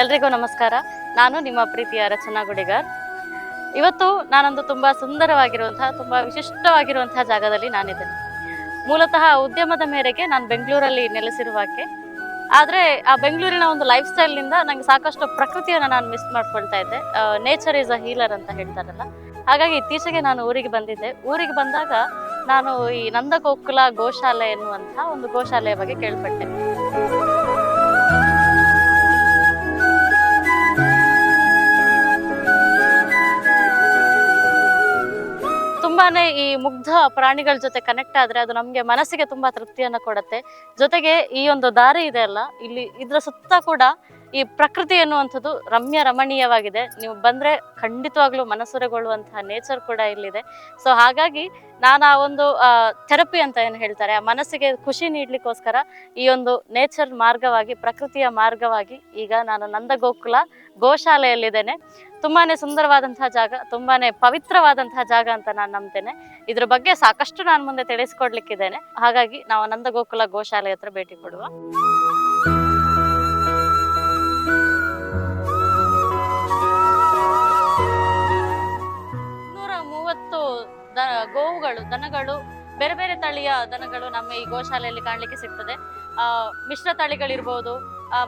ಎಲ್ರಿಗೂ ನಮಸ್ಕಾರ. ನಾನು ನಿಮ್ಮ ಪ್ರೀತಿಯ ರಚನಾ ಗುಡಿಗಾರ್. ಇವತ್ತು ನಾನೊಂದು ತುಂಬ ಸುಂದರವಾಗಿರುವಂತಹ, ತುಂಬ ವಿಶಿಷ್ಟವಾಗಿರುವಂತಹ ಜಾಗದಲ್ಲಿ ನಾನಿದ್ದೇನೆ. ಮೂಲತಃ ಉದ್ಯಮದ ಮೇರೆಗೆ ನಾನು ಬೆಂಗಳೂರಲ್ಲಿ ನೆಲೆಸಿರುವಾಕೆ. ಆದರೆ ಆ ಬೆಂಗಳೂರಿನ ಒಂದು ಲೈಫ್ ಸ್ಟೈಲ್ನಿಂದ ನನಗೆ ಸಾಕಷ್ಟು ಪ್ರಕೃತಿಯನ್ನು ನಾನು ಮಿಸ್ ಮಾಡ್ಕೊಳ್ತಾ ಇದ್ದೆ. ನೇಚರ್ ಈಸ್ ಅ ಹೀಲರ್ ಅಂತ ಹೇಳ್ತಾರಲ್ಲ. ಹಾಗಾಗಿ ಇತ್ತೀಚೆಗೆ ನಾನು ಊರಿಗೆ ಬಂದಿದ್ದೆ. ಊರಿಗೆ ಬಂದಾಗ ನಾನು ಈ ನಂದಗೋಕುಲ ಗೋಶಾಲೆ ಎನ್ನುವಂತಹ ಒಂದು ಗೋಶಾಲೆಯ ಬಗ್ಗೆ ಕೇಳ್ಪಟ್ಟೆ. ತುಂಬಾನೇ ಈ ಮುಗ್ಧ ಪ್ರಾಣಿಗಳ ಜೊತೆ ಕನೆಕ್ಟ್ ಆದ್ರೆ ಅದು ನಮ್ಗೆ ಮನಸ್ಸಿಗೆ ತುಂಬಾ ತೃಪ್ತಿಯನ್ನ ಕೊಡುತ್ತೆ. ಜೊತೆಗೆ ಈ ಒಂದು ದಾರಿ ಇದೆ ಅಲ್ಲ, ಇಲ್ಲಿ ಇದ್ರ ಸುತ್ತ ಕೂಡ ಈ ಪ್ರಕೃತಿ ಅನ್ನುವಂಥದ್ದು ರಮ್ಯ ರಮಣೀಯವಾಗಿದೆ. ನೀವು ಬಂದ್ರೆ ಖಂಡಿತವಾಗ್ಲೂ ಮನಸ್ಸುರೆಗೊಳ್ಳುವಂತಹ ನೇಚರ್ ಕೂಡ ಇಲ್ಲಿದೆ. ಸೊ ಹಾಗಾಗಿ ನಾನು ಆ ಒಂದು ಥೆರಪಿ ಅಂತ ಏನು ಹೇಳ್ತಾರೆ, ಆ ಮನಸ್ಸಿಗೆ ಖುಷಿ ನೀಡ್ಲಿಕ್ಕೋಸ್ಕರ ಈ ಒಂದು ನೇಚರ್ ಮಾರ್ಗವಾಗಿ, ಪ್ರಕೃತಿಯ ಮಾರ್ಗವಾಗಿ ಈಗ ನಾನು ನಂದಗೋಕುಲ ಗೋಶಾಲೆಯಲ್ಲಿದ್ದೇನೆ. ತುಂಬಾನೇ ಸುಂದರವಾದಂತಹ ಜಾಗ, ತುಂಬಾನೇ ಪವಿತ್ರವಾದಂತಹ ಜಾಗ ಅಂತ ನಾನು ನಂಬ್ತೇನೆ. ಇದ್ರ ಬಗ್ಗೆ ಸಾಕಷ್ಟು ನಾನು ಮುಂದೆ ತಿಳಿಸ್ಕೊಡ್ಲಿಕ್ಕಿದ್ದೇನೆ. ಹಾಗಾಗಿ ನಾವು ನಂದಗೋಕುಲ ಗೋಶಾಲೆ ಹತ್ರ ಭೇಟಿ ಕೊಡುವ. ಮೂವತ್ತು ದ ಗೋವುಗಳು, ದನಗಳು, ಬೇರೆ ಬೇರೆ ತಳಿಯ ದನಗಳು ನಮ್ಮ ಈ ಗೋಶಾಲೆಯಲ್ಲಿ ಕಾಣಲಿಕ್ಕೆ ಸಿಗ್ತದೆ. ಮಿಶ್ರ ತಳಿಗಳಿರ್ಬೋದು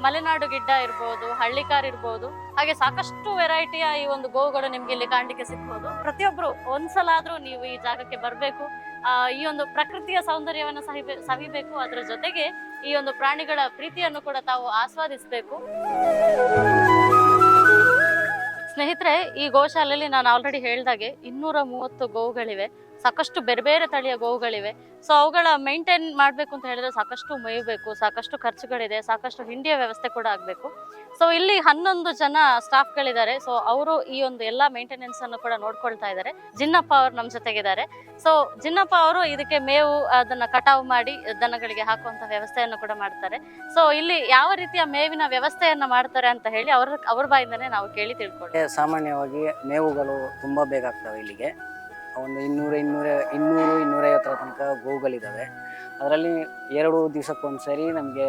ಮಲೆನಾಡು ಗಿಡ್ಡ ಇರ್ಬೋದು, ಹಳ್ಳಿಕಾರ್ ಇರ್ಬೋದು, ಹಾಗೆ ಸಾಕಷ್ಟು ವೆರೈಟಿಯ ಈ ಒಂದು ಗೋವುಗಳು ನಿಮ್ಗೆ ಇಲ್ಲಿ ಕಾಣಲಿಕ್ಕೆ ಸಿಗ್ಬೋದು. ಪ್ರತಿಯೊಬ್ರು ಒಂದ್ಸಲ ಆದ್ರೂ ನೀವು ಈ ಜಾಗಕ್ಕೆ ಬರಬೇಕು. ಈ ಒಂದು ಪ್ರಕೃತಿಯ ಸೌಂದರ್ಯವನ್ನು ಸಹಿ ಸವಿಬೇಕು. ಅದರ ಜೊತೆಗೆ ಈ ಒಂದು ಪ್ರಾಣಿಗಳ ಪ್ರೀತಿಯನ್ನು ಕೂಡ ತಾವು ಆಸ್ವಾದಿಸಬೇಕು. ಸ್ನೇಹಿತರೆ ಈ ಗೋಶಾಲೆಯಲ್ಲಿ ನಾನು ಆಲ್ರೆಡಿ ಹೇಳ್ದಾಗೆ ಇನ್ನೂರ ಮೂವತ್ತು ಗೋವುಗಳಿವೆ. ಸಾಕಷ್ಟು ಬೇರೆ ಬೇರೆ ತಳಿಯ ಗೋವುಗಳಿವೆ. ಸೊ ಅವುಗಳ ಮೇಂಟೈನ್ ಮಾಡಬೇಕು ಅಂತ ಹೇಳಿದ್ರೆ ಸಾಕಷ್ಟು ಮೇಯಬೇಕು, ಸಾಕಷ್ಟು ಖರ್ಚುಗಳಿದೆ, ಸಾಕಷ್ಟು ಹಿಂಡಿಯ ವ್ಯವಸ್ಥೆ ಕೂಡ ಆಗಬೇಕು. ಸೊ ಇಲ್ಲಿ ಹನ್ನೊಂದು ಜನ ಸ್ಟಾಫ್ಗಳಿದ್ದಾರೆ ಸೊ ಅವರು ಈ ಒಂದು ಎಲ್ಲ ಮೇಂಟೆನೆನ್ಸ್ ಅನ್ನು ಕೂಡ ನೋಡ್ಕೊಳ್ತಾ ಇದ್ದಾರೆ. ಜಿನ್ನಪ್ಪ ಅವರು ನಮ್ಮ ಜೊತೆಗಿದ್ದಾರೆ. ಸೊ ಜಿನ್ನಪ್ಪ ಅವರು ಇದಕ್ಕೆ ಮೇವು ಅದನ್ನ ಕಟಾವು ಮಾಡಿ ದನಗಳಿಗೆ ಹಾಕುವಂತ ವ್ಯವಸ್ಥೆಯನ್ನು ಕೂಡ ಮಾಡ್ತಾರೆ. ಸೊ ಇಲ್ಲಿ ಯಾವ ರೀತಿಯ ಮೇವಿನ ವ್ಯವಸ್ಥೆಯನ್ನು ಮಾಡ್ತಾರೆ ಅಂತ ಹೇಳಿ ಅವ್ರ ಅವ್ರ ಬಾಯಿಂದನೇ ನಾವು ಕೇಳಿ ತಿಳ್ಕೊಳ್ಳಿ ಸಾಮಾನ್ಯವಾಗಿ ಮೇವುಗಳು ತುಂಬ ಬೇಕಾಗ್ತವೆ ಇಲ್ಲಿಗೆ. ಒಂದು ಇನ್ನೂರ ಇನ್ನೂರ, ಇನ್ನೂರು, ಇನ್ನೂರೈವತ್ತರ ತನಕ ಗೋಗಳಿದ್ದಾವೆ ಅದರಲ್ಲಿ ಎರಡು ದಿವಸಕ್ಕೊಂದ್ಸರಿ ನಮಗೆ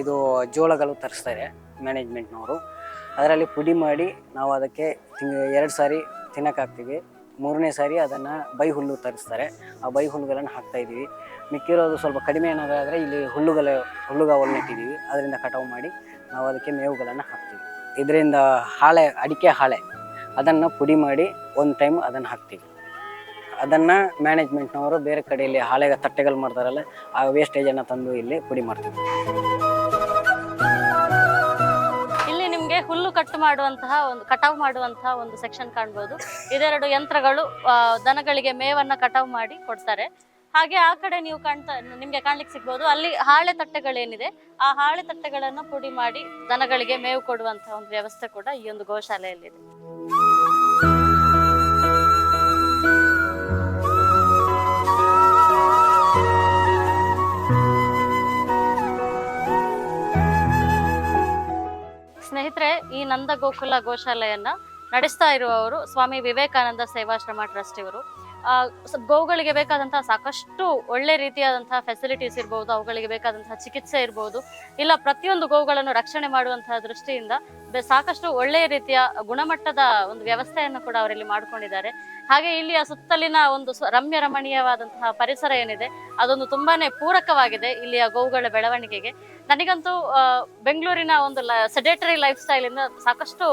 ಇದು ಜೋಳಗಳು ತರಿಸ್ತಾರೆ ಮ್ಯಾನೇಜ್ಮೆಂಟ್ನವರು. ಅದರಲ್ಲಿ ಪುಡಿ ಮಾಡಿ ನಾವು ಅದಕ್ಕೆ ಎರಡು ಸಾರಿ ತಿನ್ನೋಕ್ಕಾಗ್ತೀವಿ ಮೂರನೇ ಸಾರಿ ಅದನ್ನು ಬೈ ಹುಲ್ಲು ತರಿಸ್ತಾರೆ. ಆ ಬೈ ಹುಲ್ಲುಗಳನ್ನು ಹಾಕ್ತಾಯಿದ್ದೀವಿ ಮಿಕ್ಕಿರೋದು ಸ್ವಲ್ಪ ಕಡಿಮೆ ಏನಾದರೆ ಇಲ್ಲಿ ಹುಲ್ಲುಗಳ ಹುಲ್ಲುಗಾವಲು ನೆಟ್ಟಿದ್ದೀವಿ. ಅದರಿಂದ ಕಟಾವು ಮಾಡಿ ನಾವು ಅದಕ್ಕೆ ಮೇವುಗಳನ್ನು ಹಾಕ್ತೀವಿ. ಇದರಿಂದ ಹಾಳೆ, ಅಡಿಕೆ ಹಾಳೆ, ಅದನ್ನು ಪುಡಿ ಮಾಡಿ ಒಂದು ಟೈಮ್ ಅದನ್ನು ಹಾಕ್ತೀವಿ. ಅದನ್ನು ಮ್ಯಾನೇಜ್ಮೆಂಟ್ನವರು ಬೇರೆ ಕಡೆಯಲ್ಲಿ ಹಾಳೆಗ ತಟ್ಟೆಗಳು ಮಾಡ್ತಾರಲ್ಲ, ಆ ವೇಸ್ಟೇಜನ್ನು ತಂದು ಇಲ್ಲಿ ಪುಡಿ ಮಾಡ್ತೀವಿ. ಇಲ್ಲಿ ನಿಮಗೆ ಹುಲ್ಲು ಕಟ್ ಮಾಡುವಂತಹ ಒಂದು ಕಟಾವು ಮಾಡುವಂತಹ ಒಂದು ಸೆಕ್ಷನ್ ಕಾಣ್ಬೋದು. ಇದೆರಡು ಯಂತ್ರಗಳು ದನಗಳಿಗೆ ಮೇವನ್ನ ಕಟಾವು ಮಾಡಿ ಕೊಡ್ತಾರೆ. ಹಾಗೆ ಆ ಕಡೆ ನೀವು ಕಾಣ್ತಾ, ನಿಮ್ಗೆ ಕಾಣ್ಲಿಕ್ಕೆ ಸಿಗ್ಬೋದು, ಅಲ್ಲಿ ಹಾಳೆ ತಟ್ಟೆಗಳೇನಿದೆ, ಆ ಹಾಳೆ ತಟ್ಟೆಗಳನ್ನು ಪುಡಿ ಮಾಡಿ ದನಗಳಿಗೆ ಮೇವು ಕೊಡುವಂತಹ ಒಂದು ವ್ಯವಸ್ಥೆ ಕೂಡ ಈ ಒಂದು ಗೋಶಾಲೆಯಲ್ಲಿದೆ. ಸ್ನೇಹಿತರೆ ಈ ನಂದ ಗೋಕುಲ ಗೋಶಾಲೆಯನ್ನ ನಡೆಸ್ತಾ ಇರುವವರು ಸ್ವಾಮಿ ವಿವೇಕಾನಂದ ಸೇವಾಶ್ರಮ ಟ್ರಸ್ಟ್ ಇವರು. ಗೋವುಗಳಿಗೆ ಬೇಕಾದಂತಹ ಸಾಕಷ್ಟು ಒಳ್ಳೆ ರೀತಿಯಾದಂತಹ ಫೆಸಿಲಿಟೀಸ್ ಇರ್ಬೋದು, ಅವುಗಳಿಗೆ ಬೇಕಾದಂತಹ ಚಿಕಿತ್ಸೆ ಇರ್ಬೋದು. ಇಲ್ಲ, ಪ್ರತಿಯೊಂದು ಗೋವುಗಳನ್ನು ರಕ್ಷಣೆ ಮಾಡುವಂತಹ ದೃಷ್ಟಿಯಿಂದ ಸಾಕಷ್ಟು ಒಳ್ಳೆಯ ರೀತಿಯ ಗುಣಮಟ್ಟದ ಒಂದು ವ್ಯವಸ್ಥೆಯನ್ನು ಕೂಡ ಅವರಲ್ಲಿ ಮಾಡ್ಕೊಂಡಿದ್ದಾರೆ. ಹಾಗೆ ಇಲ್ಲಿಯ ಸುತ್ತಲಿನ ಒಂದು ರಮ್ಯ ರಮಣೀಯವಾದಂತಹ ಪರಿಸರ ಏನಿದೆ, ಅದೊಂದು ತುಂಬಾನೇ ಪೂರಕವಾಗಿದೆ ಇಲ್ಲಿಯ ಗೋವುಗಳ ಬೆಳವಣಿಗೆಗೆ. ನನಗಂತೂ ಬೆಂಗಳೂರಿನ ಒಂದು ಸೆಡೆಟರಿ ಲೈಫ್ ಸ್ಟೈಲ್ ಇಂದ ಸಾಕಷ್ಟು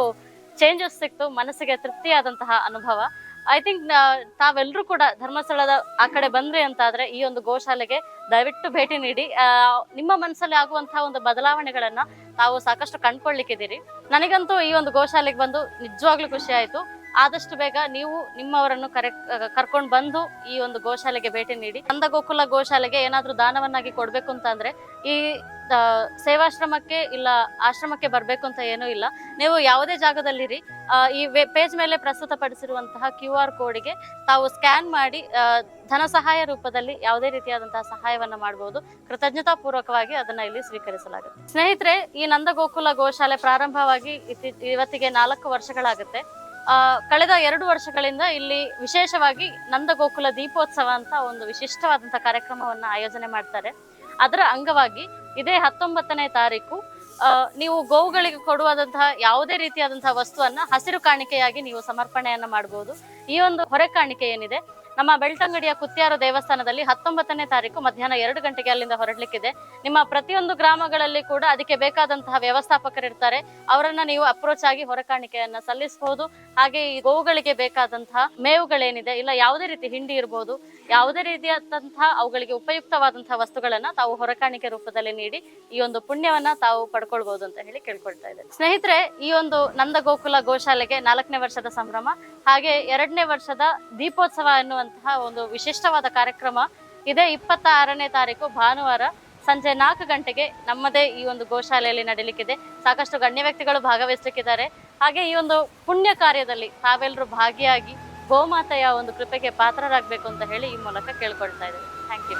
ಚೇಂಜಸ್ ಸಿಕ್ತು, ಮನಸ್ಸಿಗೆ ತೃಪ್ತಿಯಾದಂತಹ ಅನುಭವ. ಐ ಥಿಂಕ್ ತಾವೆಲ್ಲರೂ ಕೂಡ ಧರ್ಮಸ್ಥಳದ ಆ ಕಡೆ ಬಂದ್ರಿ ಅಂತಾದ್ರೆ ಈ ಒಂದು ಗೋಶಾಲೆಗೆ ದಯವಿಟ್ಟು ಭೇಟಿ ನೀಡಿ. ನಿಮ್ಮ ಮನಸ್ಸಲ್ಲಿ ಆಗುವಂತಹ ಒಂದು ಬದಲಾವಣೆಗಳನ್ನ ತಾವು ಸಾಕಷ್ಟು ಕಂಡ್ಕೊಳ್ಳಿಕ್ಕಿದ್ದೀರಿ. ನನಗಂತೂ ಈ ಒಂದು ಗೋಶಾಲೆಗೆ ಬಂದು ನಿಜವಾಗ್ಲೂ ಖುಷಿ ಆಯ್ತು. ಆದಷ್ಟು ಬೇಗ ನೀವು ನಿಮ್ಮವರನ್ನು ಕರೆ ಕರ್ಕೊಂಡು ಬಂದು ಈ ಒಂದು ಗೋಶಾಲೆಗೆ ಭೇಟಿ ನೀಡಿ. ನಂದ ಗೋಕುಲ ಗೋಶಾಲೆಗೆ ಏನಾದರೂ ದಾನವನ್ನಾಗಿ ಕೊಡಬೇಕು ಅಂತಂದ್ರೆ ಈ ಸೇವಾಶ್ರಮಕ್ಕೆ ಇಲ್ಲ ಆಶ್ರಮಕ್ಕೆ ಬರ್ಬೇಕು ಅಂತ ಏನೂ ಇಲ್ಲ. ನೀವು ಯಾವುದೇ ಜಾಗದಲ್ಲಿರಿ. ಈ ಪೇಜ್ ಮೇಲೆ ಪ್ರಸ್ತುತಪಡಿಸಿರುವಂತಹ ಕ್ಯೂ ಆರ್ ಕೋಡ್ಗೆ ತಾವು ಸ್ಕ್ಯಾನ್ ಮಾಡಿ ಧನ ಸಹಾಯ ರೂಪದಲ್ಲಿ ಯಾವುದೇ ರೀತಿಯಾದಂತಹ ಸಹಾಯವನ್ನು ಮಾಡಬಹುದು ಕೃತಜ್ಞತಾ ಪೂರ್ವಕವಾಗಿ ಅದನ್ನ ಇಲ್ಲಿ ಸ್ವೀಕರಿಸಲಾಗುತ್ತೆ. ಸ್ನೇಹಿತರೆ, ಈ ನಂದಗೋಕುಲ ಗೋಶಾಲೆ ಪ್ರಾರಂಭವಾಗಿ ಇವತ್ತಿಗೆ ನಾಲ್ಕು ವರ್ಷಗಳಾಗುತ್ತೆ. ಕಳೆದ ಎರಡು ವರ್ಷಗಳಿಂದ ಇಲ್ಲಿ ವಿಶೇಷವಾಗಿ ನಂದಗೋಕುಲ ದೀಪೋತ್ಸವ ಅಂತ ಒಂದು ವಿಶಿಷ್ಟವಾದಂತಹ ಕಾರ್ಯಕ್ರಮವನ್ನು ಆಯೋಜನೆ ಮಾಡ್ತಾರೆ. ಅದರ ಅಂಗವಾಗಿ ಇದೇ ಹತ್ತೊಂಬತ್ತನೇ ತಾರೀಕು ನೀವು ಗೋವುಗಳಿಗೆ ಕೊಡುವಂತಹ ಯಾವುದೇ ರೀತಿಯಾದಂತಹ ವಸ್ತುವನ್ನ ಹಸಿರು ಕಾಣಿಕೆಯಾಗಿ ನೀವು ಸಮರ್ಪಣೆಯನ್ನ ಮಾಡಬಹುದು ಈ ಒಂದು ಹೊರೆ ಕಾಣಿಕೆ ಏನಿದೆ ನಮ್ಮ ಬೆಳ್ತಂಗಡಿಯ ಕುತ್ಯಾರು ದೇವಸ್ಥಾನದಲ್ಲಿ ಹತ್ತೊಂಬತ್ತನೇ ತಾರೀಕು ಮಧ್ಯಾಹ್ನ ಎರಡು ಗಂಟೆಗೆ ಅಲ್ಲಿಂದ ಹೊರಡ್ಲಿಕ್ಕಿದೆ. ನಿಮ್ಮ ಪ್ರತಿಯೊಂದು ಗ್ರಾಮಗಳಲ್ಲಿ ಕೂಡ ಅದಕ್ಕೆ ಬೇಕಾದಂತಹ ವ್ಯವಸ್ಥಾಪಕರು ಇರ್ತಾರೆ. ಅವರನ್ನ ನೀವು ಅಪ್ರೋಚ್ ಆಗಿ ಹೊರಕಾಣಿಕೆಯನ್ನ ಸಲ್ಲಿಸಬಹುದು ಹಾಗೆ ಈ ಗೋವುಗಳಿಗೆ ಬೇಕಾದಂತಹ ಮೇವುಗಳೇನಿದೆ, ಇಲ್ಲ ಯಾವುದೇ ರೀತಿ ಹಿಂಡಿ ಇರಬಹುದು ಯಾವುದೇ ರೀತಿಯಾದಂತಹ ಅವುಗಳಿಗೆ ಉಪಯುಕ್ತವಾದಂತಹ ವಸ್ತುಗಳನ್ನ ತಾವು ಹೊರಕಾಣಿಕೆ ರೂಪದಲ್ಲಿ ನೀಡಿ ಈ ಒಂದು ಪುಣ್ಯವನ್ನ ತಾವು ಪಡ್ಕೊಳ್ಬಹುದು ಅಂತ ಹೇಳಿ ಕೇಳ್ಕೊಳ್ತಾ ಇದೆ ಸ್ನೇಹಿತರೆ, ಈ ಒಂದು ನಂದ ಗೋಕುಲ ಗೋಶಾಲೆಗೆ ನಾಲ್ಕನೇ ವರ್ಷದ ಸಂಭ್ರಮ, ಹಾಗೆ ಎರಡನೇ ವರ್ಷದ ದೀಪೋತ್ಸವ ಎನ್ನುವಂತಹ ಒಂದು ವಿಶಿಷ್ಟವಾದ ಕಾರ್ಯಕ್ರಮ. ಇದೇ ಇಪ್ಪತ್ತ ಆರನೇ ತಾರೀಕು ಭಾನುವಾರ ಸಂಜೆ ನಾಲ್ಕು ಗಂಟೆಗೆ ನಮ್ಮದೇ ಈ ಒಂದು ಗೋಶಾಲೆಯಲ್ಲಿ ನಡೀಲಿಕ್ಕಿದೆ. ಸಾಕಷ್ಟು ಗಣ್ಯ ವ್ಯಕ್ತಿಗಳು ಭಾಗವಹಿಸಲಿಕ್ಕಿದ್ದಾರೆ. ಹಾಗೆ ಈ ಒಂದು ಪುಣ್ಯ ಕಾರ್ಯದಲ್ಲಿ ತಾವೆಲ್ಲರೂ ಭಾಗಿಯಾಗಿ ಗೋಮಾತೆಯ ಒಂದು ಕೃಪೆಗೆ ಪಾತ್ರರಾಗಬೇಕು ಅಂತ ಹೇಳಿ ಈ ಮೂಲಕ ಕೇಳ್ಕೊಳ್ತಾ ಇದ್ದೇವೆ. Thank you